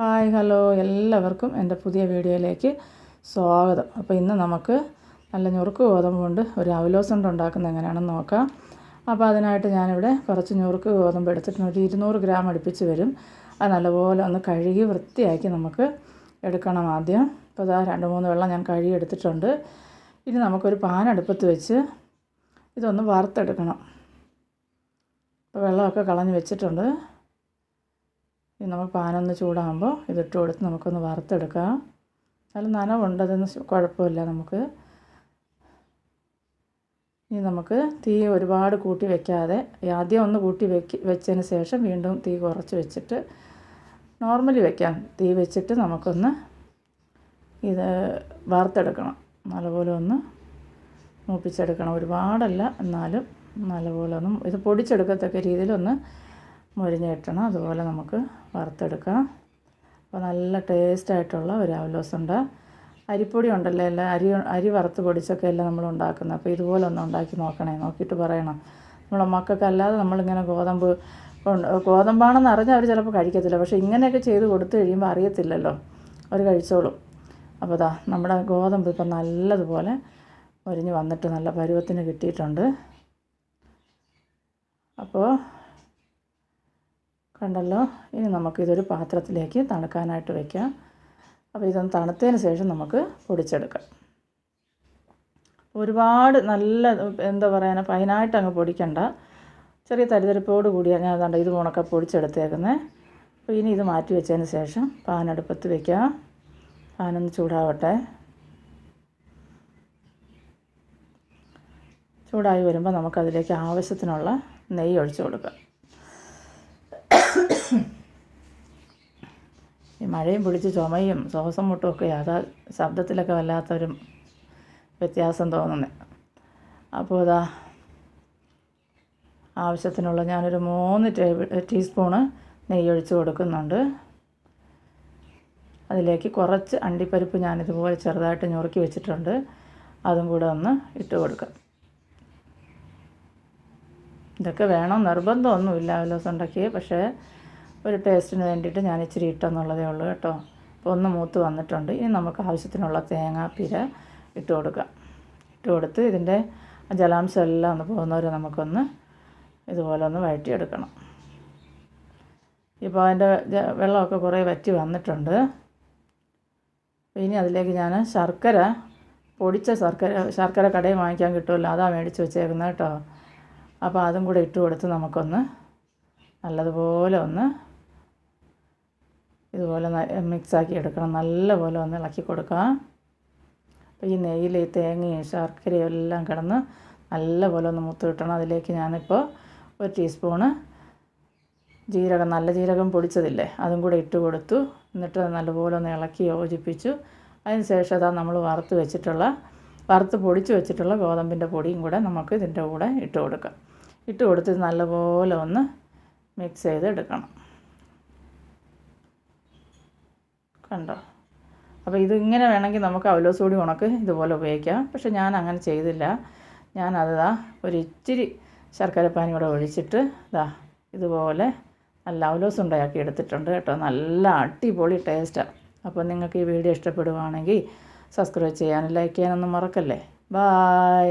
Hi hello എല്ലാവർക്കും എന്റെ പുതിയ വീഡിയോയിലേക്ക് സ്വാഗതം. അപ്പോൾ ഇന്ന് നമുക്ക് നല്ല ഞുറുക്ക് ഗോതമ്പ് കൊണ്ട് ഒരു അവലോസുണ്ട് ഉണ്ടാക്കുന്നത് എങ്ങനെയാണെന്ന് നോക്കാം. അപ്പോൾ അതിനായിട്ട് ഞാനിവിടെ കുറച്ച് ഞുറുക്ക് ഗോതമ്പ് എടുത്തിട്ടുണ്ട്. ഒരു ഇരുന്നൂറ് ഗ്രാം അടുപ്പിച്ച് വരും. അത് നല്ലപോലെ ഒന്ന് കഴുകി വൃത്തിയാക്കി നമുക്ക് എടുക്കണം ആദ്യം. അപ്പോൾ അതാ രണ്ട് മൂന്ന് വെള്ളം ഞാൻ കഴുകി എടുത്തിട്ടുണ്ട്. ഇനി നമുക്കൊരു പാൻ അടുപ്പത്ത് വെച്ച് ഇതൊന്ന് വറുത്തെടുക്കണം. അപ്പോൾ വെള്ളമൊക്കെ കളഞ്ഞ് വെച്ചിട്ടുണ്ട്. നമുക്ക് പാനൊന്ന് ചൂടാകുമ്പോൾ ഇതിട്ട് കൊടുത്ത് നമുക്കൊന്ന് വറുത്തെടുക്കാം. നല്ല നനവുണ്ട് അതൊന്നും കുഴപ്പമില്ല നമുക്ക്. ഇനി നമുക്ക് തീ ഒരുപാട് കൂട്ടി വെക്കാതെ ആദ്യം ഒന്ന് കൂട്ടി വെക്ക് വെച്ചതിന് ശേഷം വീണ്ടും തീ കുറച്ച് വെച്ചിട്ട് നോർമലി വെക്കാം. തീ വെച്ചിട്ട് നമുക്കൊന്ന് ഇത് വറുത്തെടുക്കണം. നല്ലപോലെ ഒന്ന് മൂപ്പിച്ചെടുക്കണം. ഒരുപാടല്ല എന്നാലും നല്ലപോലെ ഒന്ന് ഇത് പൊടിച്ചെടുക്കത്തക്ക രീതിയിലൊന്ന് മൊരിഞ്ഞ് അതുപോലെ നമുക്ക് വറുത്തെടുക്കാം. അപ്പോൾ നല്ല ടേസ്റ്റായിട്ടുള്ള ഒരു അവലോസുണ്ട്. അരിപ്പൊടി ഉണ്ടല്ലോ എല്ലാം? അരി അരി വറുത്ത് പൊടിച്ചൊക്കെ എല്ലാം നമ്മൾ ഉണ്ടാക്കുന്നത്. അപ്പോൾ ഇതുപോലെ ഒന്ന് ഉണ്ടാക്കി നോക്കണേ. നോക്കിയിട്ട് പറയണം. നമ്മളെ മക്കൾക്ക് അല്ലാതെ നമ്മളിങ്ങനെ ഗോതമ്പ് ഗോതമ്പാണെന്ന് അറിഞ്ഞാൽ അവർ ചിലപ്പോൾ കഴിക്കത്തില്ല. പക്ഷേ ഇങ്ങനെയൊക്കെ ചെയ്ത് കൊടുത്തു കഴിയുമ്പോൾ അറിയത്തില്ലല്ലോ. അവർ കഴിച്ചോളും. അപ്പോൾ ദാ നമ്മുടെ ഗോതമ്പ് ഇപ്പം നല്ലതുപോലെ മുരിഞ്ഞ് വന്നിട്ട് നല്ല പരുവത്തിന് കിട്ടിയിട്ടുണ്ട്. അപ്പോൾ കണ്ടല്ലോ? ഇനി നമുക്കിതൊരു പാത്രത്തിലേക്ക് തണുക്കാനായിട്ട് വയ്ക്കാം അപ്പോൾ ഇതൊന്ന് തണുത്തതിന് ശേഷം നമുക്ക് പൊടിച്ചെടുക്കാം. ഒരുപാട് നല്ല എന്താ പറയുക ഫൈനായിട്ട് അങ്ങ് പൊടിക്കണ്ട. ചെറിയ തരിതരിപ്പോട് കൂടിയാണ് ഞാൻ അതുകൊണ്ട് ഇത് ഉണക്ക പൊടിച്ചെടുത്തേക്കുന്നത് അപ്പോൾ ഇനി ഇത് മാറ്റി വെച്ചതിന് ശേഷം പാൻ അടുപ്പത്ത് വയ്ക്കാം പാനൊന്ന് ചൂടാവട്ടെ. ചൂടായി വരുമ്പോൾ നമുക്കതിലേക്ക് ആവശ്യത്തിനുള്ള നെയ്യ് ഒഴിച്ചു കൊടുക്കാം ഈ മഴയും പിടിച്ച് ചുമയും ശ്വാസം മുട്ടുമൊക്കെ അതാ ശബ്ദത്തിലൊക്കെ വല്ലാത്തൊരു വ്യത്യാസം തോന്നുന്നത് അപ്പോൾ അതാ ആവശ്യത്തിനുള്ള ഞാനൊരു മൂന്ന് ടേബിൾ ടീസ്പൂണ് നെയ്യ് ഒഴിച്ച് കൊടുക്കുന്നുണ്ട്. അതിലേക്ക് കുറച്ച് അണ്ടിപ്പരിപ്പ് ഞാനിതുപോലെ ചെറുതായിട്ട് ഞുറുക്കി വെച്ചിട്ടുണ്ട്. അതും കൂടെ ഒന്ന് ഇട്ട് കൊടുക്കാം. ഇതൊക്കെ വേണം നിർബന്ധമൊന്നുമില്ല അവലോസ് ഉണ്ടാക്കിയേ. പക്ഷേ ഒരു ടേസ്റ്റിന് വേണ്ടിയിട്ട് ഞാൻ ഇച്ചിരി ഇട്ടെന്നുള്ളതേ ഉള്ളൂ കേട്ടോ. അപ്പോൾ ഒന്ന് മൂത്ത് വന്നിട്ടുണ്ട്. ഇനി നമുക്ക് ആവശ്യത്തിനുള്ള തേങ്ങാപ്പിര ഇട്ട് കൊടുക്കാം. ഇട്ട് കൊടുത്ത് ഇതിന്റെ ജലാംശം എല്ലാം ഒന്ന് പോകുന്നവരെ നമുക്കൊന്ന് ഇതുപോലെ ഒന്ന് വഴറ്റിയെടുക്കണം. ഇപ്പോൾ അതിന്റെ വെള്ളമൊക്കെ കുറേ വറ്റി വന്നിട്ടുണ്ട്. ഇനി അതിലേക്ക് ഞാൻ ശർക്കര പൊടിച്ച ശർക്കര ശർക്കര കടയിൽ വാങ്ങിക്കാൻ കിട്ടുമല്ലോ അതാ മേടിച്ച് വെച്ചേക്കുന്നത് കേട്ടോ. അപ്പോൾ അതും കൂടെ ഇട്ട് കൊടുത്ത് നമുക്കൊന്ന് നല്ലതുപോലെ ഒന്ന് ഇതുപോലെ മിക്സാക്കി എടുക്കണം. നല്ലപോലെ ഒന്ന് ഇളക്കി കൊടുക്കുക. അപ്പോൾ ഈ നെയ്യിൽ ഈ തേങ്ങയും ശർക്കരയും എല്ലാം കിടന്ന് നല്ലപോലെ ഒന്ന് മുത്ത് കിട്ടണം. അതിലേക്ക് ഞാനിപ്പോൾ ഒരു ടീസ്പൂണ് ജീരകം നല്ല ജീരകം പൊടിച്ചതില്ലേ അതും കൂടെ ഇട്ട് കൊടുത്തു. എന്നിട്ട് നല്ലപോലെ ഒന്ന് ഇളക്കി യോജിപ്പിച്ചു. അതിന് ശേഷം അതാ നമ്മൾ വറുത്ത് വെച്ചിട്ടുള്ള വറുത്ത് പൊടിച്ച് വെച്ചിട്ടുള്ള ഗോതമ്പിന്റെ പൊടിയും കൂടെ നമുക്ക് ഇതിന്റെ കൂടെ ഇട്ട് കൊടുക്കാം. ഇട്ട് കൊടുത്ത് നല്ലപോലെ ഒന്ന് മിക്സ് ചെയ്ത് എടുക്കണം കണ്ടോ? അപ്പോൾ ഇത് ഇങ്ങനെ വേണമെങ്കിൽ നമുക്ക് അവലോസ് കൂടി ഉണക്ക് ഇതുപോലെ ഉപയോഗിക്കാം. പക്ഷെ ഞാൻ അങ്ങനെ ചെയ്തില്ല. ഞാൻ അതാ ഒരു ഇച്ചിരി ശർക്കരപ്പാനി കൂടെ ഒഴിച്ചിട്ട് ഇതാ ഇതുപോലെ നല്ല അവലോസ് ഉണ്ടാക്കി എടുത്തിട്ടുണ്ട് കേട്ടോ. നല്ല അടിപൊളി ടേസ്റ്റാണ് അപ്പോൾ നിങ്ങൾക്ക് ഈ വീഡിയോ ഇഷ്ടപ്പെടുവാണെങ്കിൽ സബ്സ്ക്രൈബ് ചെയ്യാനും ലൈക്ക് ചെയ്യാനൊന്നും മറക്കല്ലേ? ബായ്